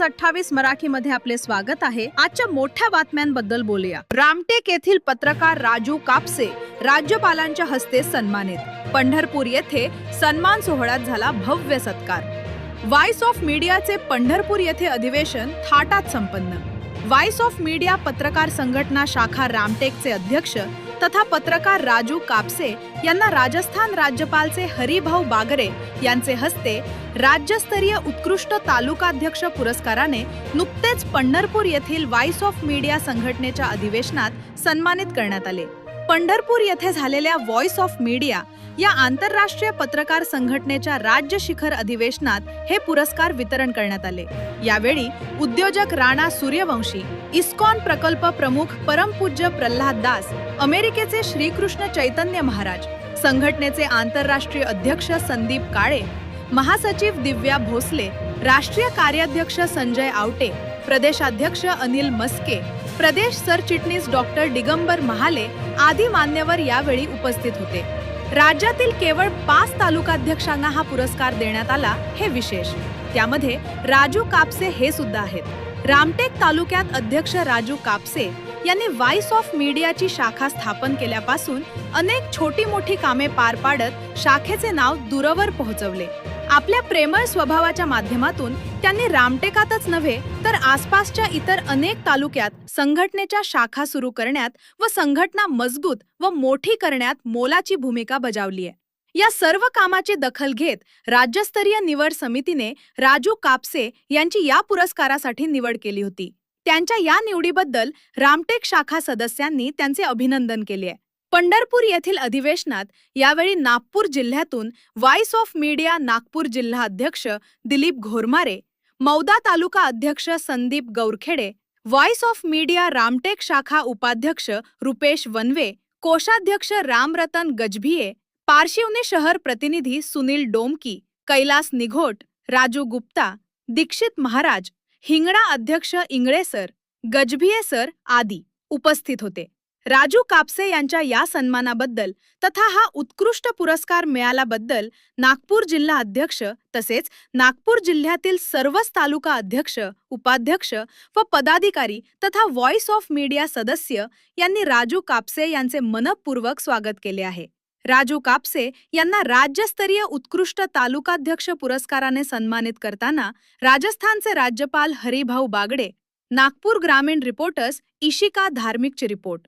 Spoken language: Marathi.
न्यूज अठ्ठावीस मराठी मध्ये आपले स्वागत आहे. आजच्या मोठ्या बातम्यांबद्दल बोलूया. रामटेक येथील पत्रकार राजू कापसे राज्यपालांच्या हस्ते सन्मानित. पंढरपूर येथे सन्मान सोहळ्यात झाला भव्य सत्कार. व्हाईस ऑफ मीडियाचे पंढरपूर येथे अधिवेशन थाटात संपन्न. व्हाईस ऑफ मीडिया पत्रकार संघटना शाखा रामटेकचे अध्यक्ष तथा पत्रकार राजू कापसे यांना राजस्थान राज्यपालचे हरिभाऊ बागरे यांचे हस्ते राज्यस्तरीय उत्कृष्ट तालुकाध्यक्ष पुरस्काराने नुकतेच पंढरपूर येथील व्हॉइस ऑफ मीडिया संघटनेच्या अधिवेशनात सन्मानित करण्यात आले. पंढरपूर येथे झालेल्या व्हॉइस ऑफ मीडिया या आंतरराष्ट्रीय पत्रकार संघटनेच्या राज्य शिखर अधिवेशनात हे पुरस्कार वितरण करण्यात आले. यावेळी उद्योजक राणा सूर्यवंशी इस्कॉन प्रकल्प प्रमुख परमपूज्य प्रल्हाद दास अमेरिकेचे श्रीकृष्ण चैतन्य महाराज संघटनेचे आंतरराष्ट्रीय अध्यक्ष संदीप काळे महासचिव दिव्या भोसले राष्ट्रीय कार्याध्यक्ष संजय आवटे प्रदेशाध्यक्ष अनिल मस्के प्रदेश सरचिटणीस डॉक्टर दिगंबर महाले आदी मान्यवर यावेळी उपस्थित होते. राज्यातील केवळ पाच तालुकाध्यक्षांना हा पुरस्कार देण्यात आला हे विशेष. त्यामध्ये राजू कापसे हे सुद्धा आहेत. रामटेक तालुक्यात अध्यक्ष राजू कापसे यांनी व्हाईस ऑफ मीडियाची शाखा स्थापन केल्यापासून अनेक छोटी मोठी कामे पार पाडत शाखेचे नाव दूरवर पोहोचवले. आपल्या प्रेमळ स्वभावाच्या माध्यमातून त्यांनी रामटेकातच नव्हे तर आसपासच्या इतर अनेक तालुक्यात संघटनेच्या शाखा सुरू करण्यात व संघटना मजबूत व मोठी करण्यात मोलाची भूमिका बजावली आहे. या सर्व कामाची दखल घेत राज्यस्तरीय निवड समितीने राजू कापसे यांची या पुरस्कारासाठी निवड केली होती. त्यांच्या या निवडीबद्दल रामटेक शाखा सदस्यांनी त्यांचे अभिनंदन केले आहे. पंढरपूर येथील अधिवेशनात यावेळी नागपूर जिल्ह्यातून व्हाईस ऑफ मीडिया नागपूर जिल्हा अध्यक्ष दिलीप घोरमारे मौदा तालुका अध्यक्ष Sandeep Gaurkhede voice of media Ramtek शाखा उपाध्यक्ष रुपेश वनवे कोषाध्यक्ष रामरतन गजभिये पारशिवनी शहर प्रतिनिधी सुनील डोमकी कैलास निघोट राजू गुप्ता दीक्षित महाराज हिंगणा अध्यक्ष इंगळेसर गजभिये सर आदी उपस्थित होते. राजू कापसे यांच्या या सन्मानाबद्दल तथा हा उत्कृष्ट पुरस्कार मिळाल्याबद्दल नागपूर जिल्हा अध्यक्ष तसेच नागपूर जिल्ह्यातील सर्वच तालुका अध्यक्ष उपाध्यक्ष व पदाधिकारी तथा व्हॉइस ऑफ मीडिया सदस्य यांनी राजू कापसे यांचे मनपूर्वक स्वागत केले आहे. राजू कापसे यांना राज्यस्तरीय उत्कृष्ट तालुकाध्यक्ष पुरस्काराने सन्मानित करताना राजस्थानचे राज्यपाल हरिभाऊ बागडे नागपूर ग्रामीण रिपोर्टर्स इशिका धार्मिकची रिपोर्ट.